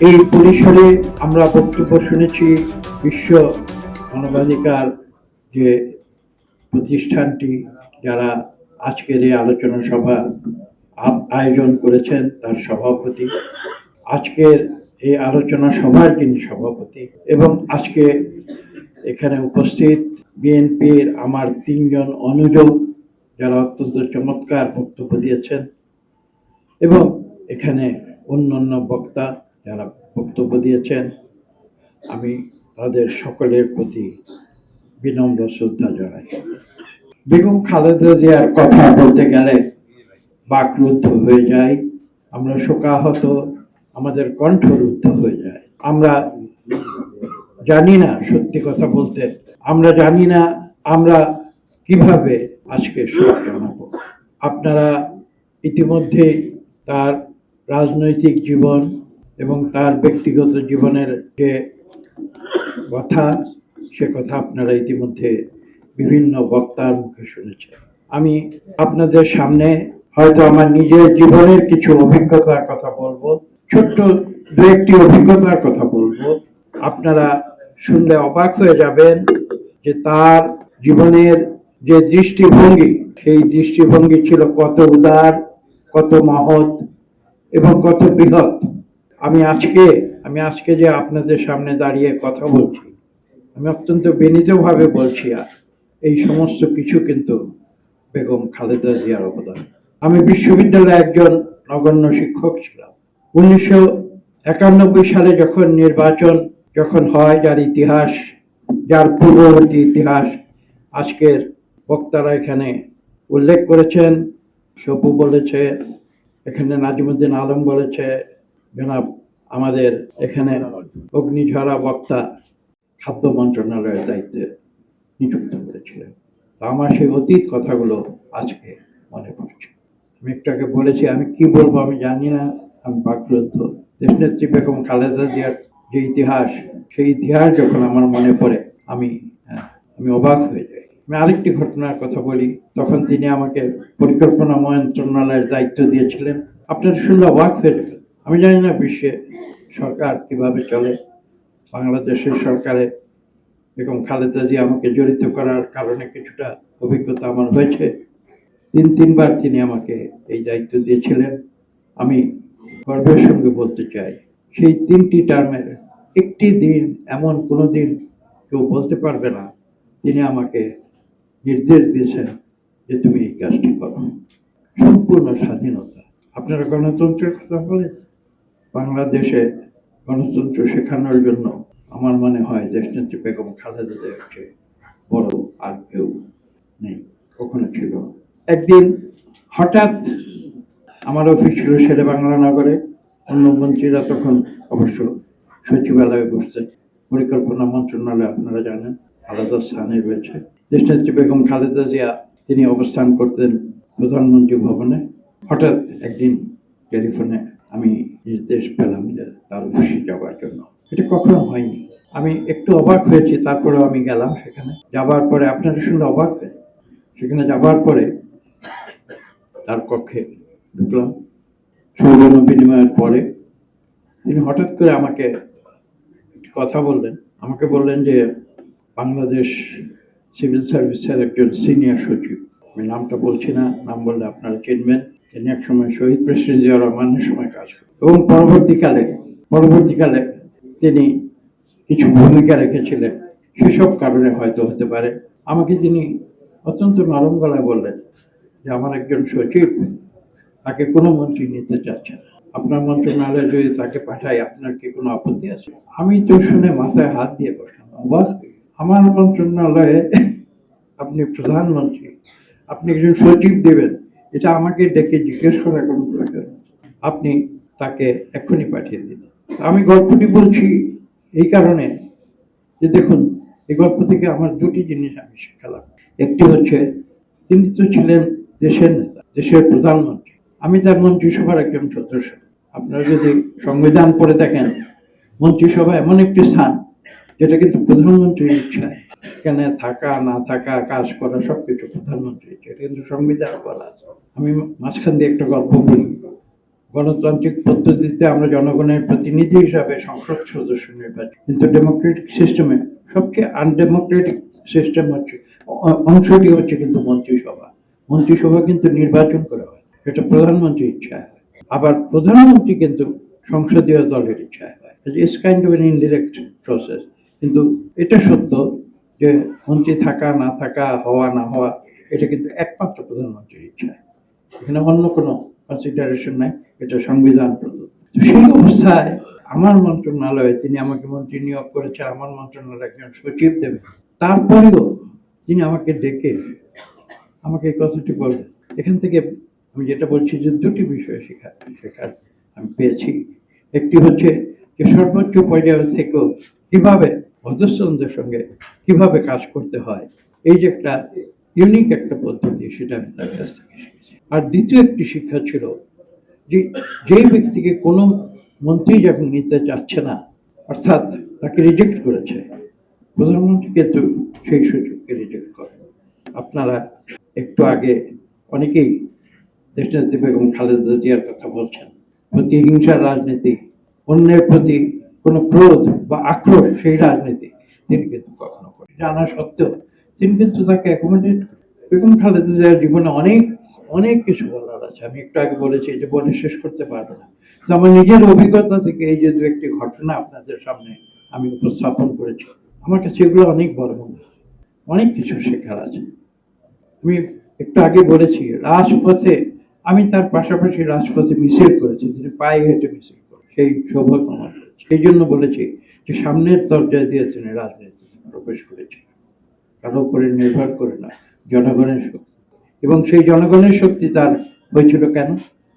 এই পরিসরে আমরা বক্তব্য শুনেছি বিশ্ব মানবাধিকার যে প্রতিষ্ঠানটি যারা আজকের এই আলোচনা সভা আয়োজন করেছেন তার সভাপতি। আজকের এই আলোচনা সভার যিনি সভাপতি এবং আজকে এখানে উপস্থিত বিএনপির আমার তিনজন অনুযোগ যারা অত্যন্ত চমৎকার বক্তব্য দিয়েছেন এবং এখানে অন্যান্য বক্তা যারা বক্তব্য দিয়েছেন, আমি তাদের সকলের প্রতি বিনম্র শ্রদ্ধা জানাই। বেগম খালেদা জিয়ার কথা বলতে গেলে বাকরুদ্ধ হয়ে যায় আমরা শোকাহত, আমাদের কণ্ঠরুদ্ধ হয়ে যায়। আমরা জানি না, সত্যি কথা বলতে, আমরা জানি না, আমরা কীভাবে আজকে শোক জানাব। আপনারা ইতিমধ্যে তার রাজনৈতিক জীবন এবং তার ব্যক্তিগত জীবনের যে কথা, সে কথা আপনারা ইতিমধ্যে বিভিন্ন বক্তার মুখে শুনেছেন। আমি আপনাদের সামনে হয়তো আমার নিজের জীবনের কিছু অভিজ্ঞতার কথা বলব, ছোট্ট দু একটি অভিজ্ঞতার কথা বলব। আপনারা শুনলে অবাক হয়ে যাবেন যে তার জীবনের যে দৃষ্টিভঙ্গি, সেই দৃষ্টিভঙ্গি ছিল কত উদার, কত মহৎ এবং কত বৃহৎ। আমি আজকে আমি আজকে যে আপনাদের সামনে দাঁড়িয়ে কথা বলছি, আমি অত্যন্ত বিনীতভাবে বলছি আর এই সমস্ত কিছু কিন্তু বেগম খালেদা জিয়ার অবদান। আমি বিশ্ববিদ্যালয়ে একজন নগণ্য শিক্ষক ছিলাম। উনিশশো একানব্বই সালে যখন নির্বাচন যখন হয়, যার ইতিহাস, যার পূর্ববর্তী ইতিহাস আজকের বক্তারা এখানে উল্লেখ করেছেন, সপু বলেছে, এখানে নাজিমুদ্দিন আলম বলেছে জনাব, আমাদের এখানে অগ্নিঝরা বক্তা খাদ্য মন্ত্রণালয়ের দায়িত্বে নিযুক্ত করেছিলেন তা আমার সেই অতীত কথাগুলো আজকে মনে পড়ছে। আমি একটাকে বলেছি, আমি কি বলব আমি জানি না। আমি বাকরুদ্ধ দেশনেত্রী বেগম খালেদা জিয়ার যে ইতিহাস, সেই ইতিহাস যখন আমার মনে পড়ে, আমি আমি অবাক হয়ে যাই। আমি আরেকটি ঘটনার কথা বলি। তখন তিনি আমাকে পরিকল্পনা মন্ত্রণালয়ের দায়িত্ব দিয়েছিলেন। আপনারা শুনলে অবাক হয়ে যাবেন। আমি জানি না বিশ্বে সরকার কীভাবে চলে। বাংলাদেশের সরকারে বেগম খালেদা জিয়া আমাকে জড়িত করার কারণে কিছুটা অভিজ্ঞতা আমার হয়েছে। তিন, তিনবার তিনি আমাকে এই দায়িত্ব দিয়েছিলেন। আমি গর্বের সঙ্গে বলতে চাই, সেই তিনটি টার্মের একটি দিন এমন কোনো দিন কেউ বলতে পারবে না। তিনি আমাকে নির্দেশ দিয়েছেন যে তুমি এই কাজটি করো। সম্পূর্ণ স্বাধীনতা। আপনারা গণতন্ত্রের কথা বলেন? বাংলাদেশে গণতন্ত্র শেখানোর জন্য আমার মনে হয় দেশনেত্রী বেগম খালেদা জিয়ার চেয়ে বড় আর কেউ নেই, কখনো ছিল একদিন হঠাৎ আমার অফিস ছিল সেরে বাংলা নগরে অন্য মন্ত্রীরা তখন অবশ্য সচিবালয়ে বসতেন পরিকল্পনা মন্ত্রণালয় আপনারা জানেন, আলাদা স্থানে রয়েছে। দেশনেত্রী বেগম খালেদা জিয়া, তিনি অবস্থান করতেন প্রধানমন্ত্রী ভবনে। হঠাৎ একদিন টেলিফোনে আমি নির্দেশ পেলাম যে তার অফিসে যাওয়ার জন্য। এটা কখনো হয়নি। আমি একটু অবাক হয়েছি, তারপরেও আমি গেলাম সেখানে। যাবার পরে আপনারা শুনলে অবাক সেখানে যাবার পরে তার কক্ষে ঢুকলাম। সৌজন্য বিনিময়ের পরে তিনি হঠাৎ করে আমাকে কথা বললেন। আমাকে বললেন যে, বাংলাদেশ সিভিল সার্ভিসের একজন সিনিয়র সচিব। আমি নামটা বলছি না, নাম বললে আপনারা চিনবেন। তিনি এক সময় শহীদ প্রেসিডেন্ট জিয়া রহমানের সময় কাজ করেন। এবং পরবর্তীকালে পরবর্তীকালে তিনি কিছু ভূমিকা রেখেছিলেন। সেসব কারণে হয়তো হতে পারে। আমাকে তিনি অত্যন্ত নরম গলায় বললেন যে, আমার একজন সচিব, তাকে কোনো মন্ত্রী নিতে চাচ্ছে না। আপনার মন্ত্রণালয়ে যদি তাকে পাঠাই, আপনার কি কোনো আপত্তি আছে? আমি তো শুনে মাথায় হাত দিয়ে বসলাম। অবাক। আমার মন্ত্রণালয়ে আপনি প্রধানমন্ত্রী, আপনি একজন সচিব দেবেন। এটা আমাকে ডেকে জিজ্ঞেস করার কোনো প্রয়োজন। আপনি তাকে এক্ষুনি পাঠিয়ে দিন। আমি গল্পটি বলছি এই কারণে যে দেখুন, এই গল্প থেকে আমার দুটি জিনিস আমি শিখালাম। একটি হচ্ছে, তিনি তো ছিলেন দেশের নেতা, দেশের প্রধানমন্ত্রী। আমি তার মন্ত্রিসভার একজন সদস্য। আপনারা যদি সংবিধান পড়ে দেখেন, মন্ত্রিসভা এমন একটি স্থান, যেটা কিন্তু প্রধানমন্ত্রীর ইচ্ছায়। এখানে থাকা, না থাকা, কাজ করা, সবকিছু প্রধানমন্ত্রীর ইচ্ছা এটা কিন্তু সংবিধান বলা। আছে আমি মাঝখান দিয়ে একটা গল্প বলি। গণতান্ত্রিক পদ্ধতিতে আমরা জনগণের প্রতিনিধি হিসাবে সংসদ সদস্য নির্বাচন। কিন্তু ডেমোক্রেটিক সিস্টেমে সবচেয়ে আনডেমোক্রেটিক সিস্টেম হচ্ছে অংশটি হচ্ছে কিন্তু মন্ত্রিসভা। মন্ত্রিসভা কিন্তু নির্বাচন করা হয়। এটা প্রধানমন্ত্রীর ইচ্ছা হয়। আবার প্রধানমন্ত্রী কিন্তু সংসদীয় দলের ইচ্ছায় হয়। It's kind of an indirect process কিন্তু এটা সত্য যে মন্ত্রী থাকা, না থাকা, হওয়া, না হওয়া, এটা কিন্তু একমাত্র প্রধানমন্ত্রীর ইচ্ছা। এখানে অন্য কোনো কনসিডারেশন নাই, এটা সংবিধান প্রদত্ত। সেই অবস্থায় আমার মন্ত্রণালয়ে তিনি আমাকে মন্ত্রী নিয়োগ করেছে, আমার মন্ত্রণালয়ে একজন সচিব দেবে। তারপরেও তিনি আমাকে ডেকে আমাকে এই কথাটি বলবেন, এখান থেকে আমি যেটা বলছি যে দুটি বিষয় শেখা, শেখার আমি পেয়েছি। একটি হচ্ছে যে সর্বোচ্চ পর্যায়ে থেকেও কীভাবে মধুসূদনদের সঙ্গে কীভাবে কাজ করতে হয়, এই যে একটা ইউনিক একটা পদ্ধতি, সেটা আমি তার কাছ থেকে শিখেছি। আর দ্বিতীয় একটি শিক্ষা ছিল যে যেই ব্যক্তিকে কোনো মন্ত্রী যখন নিতে চাচ্ছে না, অর্থাৎ তাকে রিজেক্ট করেছে, প্রধানমন্ত্রী কিন্তু সেই সুযোগকে রিজেক্ট করেন। আপনারা একটু আগে অনেকেই দেশনেত্রী বেগম খালেদা জিয়ার কথা বলছেন প্রতিহিংসার রাজনীতি, অন্যের প্রতি কোনো ক্রোধ বা আক্রোশ সেই রাজনীতি তিনি কিন্তু কখনো করেন জানা সত্ত্বেও তিনি কিন্তু তাকে অ্যাকোমোডেট বেগম খালেদা জিয়ার জীবনে অনেক অনেক কিছু বলার আছে। আমি একটু আগে বলেছি যে বলে শেষ করতে পারব না। তো আমার নিজের অভিজ্ঞতা থেকে এই যে দু একটি ঘটনা আপনাদের সামনে আমি উপস্থাপন করেছি, আমার কাছে এগুলো অনেক বড় মনে অনেক কিছু শেখার আছে। আমি একটু আগে বলেছি, রাজপথে আমি তার পাশাপাশি রাজপথে মিছিল করেছি। তিনি পায়ে হেঁটে মিছিল করে সেই সৌভাগ্য আমার। সেই জন্য বলেছি যে সামনের দরজায় দিয়ে তিনি রাজনীতিতে প্রবেশ করেছেন কারও উপরে নির্ভর করে না, জনগণের শক্তি। এবং সেই জনগণের শক্তি তার হয়েছিল কেন?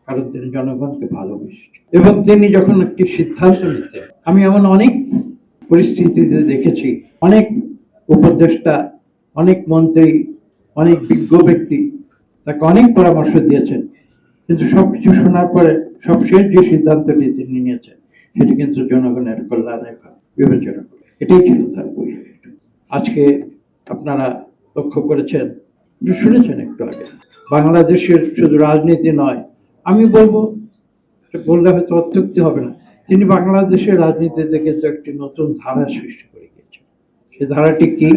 কারণ তিনি জনগণকে ভালোবেসেছেন। এবং তিনি যখন একটি সিদ্ধান্ত নিতেন, আমি এমন অনেক পরিস্থিতিতে দেখেছি, অনেক উপদেষ্টা, অনেক মন্ত্রী, অনেক বিজ্ঞ ব্যক্তি তাকে অনেক পরামর্শ দিয়েছেন। কিন্তু সবকিছু শোনার পরে সবশেষ যে সিদ্ধান্তটি তিনি নিয়েছেন সেটি কিন্তু জনগণের কল্যাণের বিবেচনা করে এটাই ছিল তার বৈশিষ্ট্য। আজকে আপনারা লক্ষ্য করেছেন শুনেছেন একটু আগে, বাংলাদেশের শুধু রাজনীতি নয়, আমি বলব বললে হয়তো অত্যুক্তি হবে না, তিনি বাংলাদেশের রাজনীতিতে কিন্তু একটি নতুন ধারা সৃষ্টি করে গিয়েছেন। সেই ধারাটি কি?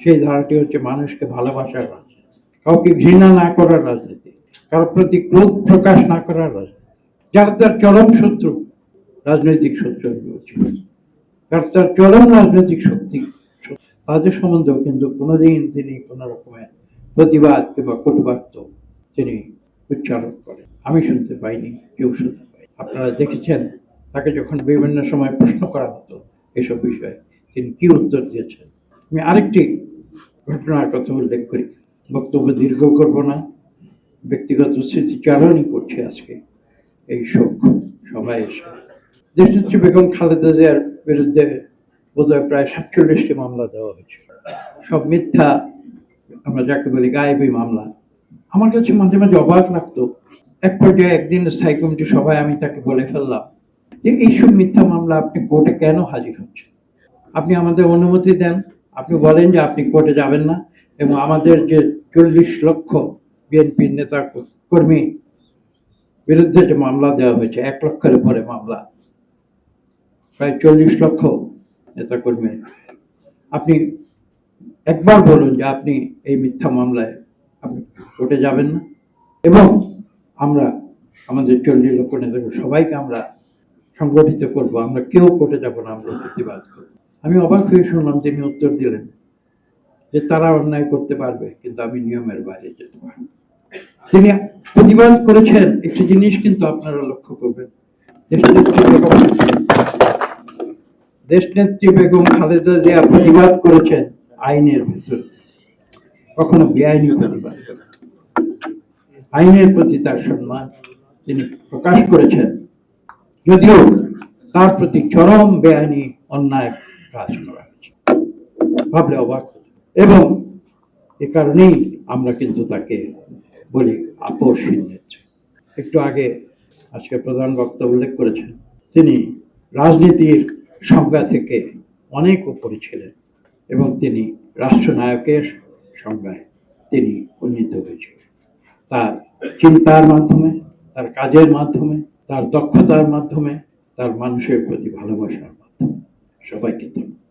সেই ধারাটি হচ্ছে মানুষকে ভালোবাসার রাজনীতি, কাউকে ঘৃণা না করার রাজনীতি কারোর প্রতি ক্রোধ প্রকাশ না করার রাজনীতি, যারা তার চরম শত্রু রাজনৈতিক শত্রু বলছি তার চরম রাজনৈতিক শক্তি, তাদের সম্বন্ধেও কিন্তু কোনোদিন তিনি কোনো রকমের প্রতিবাদ কিংবা কটুবাক্য তিনি উচ্চারণ করেন। আমি শুনতে পাইনি, কেউ শুনতে পাই আপনারা দেখেছেন, তাকে যখন বিভিন্ন সময় প্রশ্ন করা হতো এসব বিষয়ে, তিনি কি উত্তর দিয়েছেন? আমি আরেকটি ঘটনার কথা উল্লেখ করি। বক্তব্য দীর্ঘ করব না। ব্যক্তিগত স্মৃতিচারণই করছে আজকে। এই শোক সবাই এসে দেশনেত্রী বেগম খালেদা জিয়ার বিরুদ্ধে বোধহয় প্রায় সাতচল্লিশটি মামলা দেওয়া হয়েছিল সব মিথ্যা, আমরা যাকে বলি গায়েবী মামলা। আমার কাছে মাঝে মাঝে অবাক লাগতো। এক পর্যায়ে একদিন স্থায়ী কমিটি সভায় আমি তাকে বলে ফেললাম যে এইসব মিথ্যা মামলা আপনি কোর্টে কেন হাজির হচ্ছেন? আপনি আমাদের অনুমতি দেন। আপনি বলেন যে আপনি কোর্টে যাবেন না এবং আমাদের যে চল্লিশ লক্ষ বিএনপির নেতা কর্মী বিরুদ্ধে যে মামলা দেওয়া হয়েছে, এক লক্ষের উপরে মামলা প্রায় চল্লিশ লক্ষ নেতা কর্মী আপনি একবার বলুন যে আপনি এই মিথ্যা মামলায় আপনি কোর্টে যাবেন না? এবং আমরা, আমাদের চল্লিশ লক্ষ নেতা সবাইকে আমরা সংগঠিত করব। আমরা কেউ কোর্টে যাব না, আমরা প্রতিবাদ করব। আমি অবাক হয়ে শুনলাম তিনি উত্তর দিলেন যে তারা অন্যায় করতে পারবে, কিন্তু আমি নিয়মের বাইরে যেতে পারব। তিনি প্রতিবাদ করেছেন একটি জিনিস, কিন্তু আপনারা লক্ষ্য করবেন দেশনেত্রী বেগম বেগম খালেদা জিয়া প্রতিবাদ করেছেন আইনের ভিতরে। কখনো বেআইনি প্রতিবাদ আইনের প্রতি তার সম্মান তিনি প্রকাশ করেছেন। যদিও তার প্রতি চরম বেআইনি অন্যায় কাজ করা হয়েছে। ভাবলে অবাক এবং এ কারণেই আমরা কিন্তু তাকে বলি আপোষহীন নেত্রী। একটু আগে আজকে প্রধান বক্তা উল্লেখ করেছেন। তিনি রাজনীতির সংজ্ঞা থেকে অনেক উপরে ছিলেন এবং তিনি রাষ্ট্রনায়কের সংজ্ঞায় তিনি উন্নীত হয়েছিলেন। তার চিন্তার মাধ্যমে, তার কাজের মাধ্যমে, তার দক্ষতার মাধ্যমে, তার মানুষের প্রতি ভালোবাসার মাধ্যমে। সবাইকে ধন্যবাদ।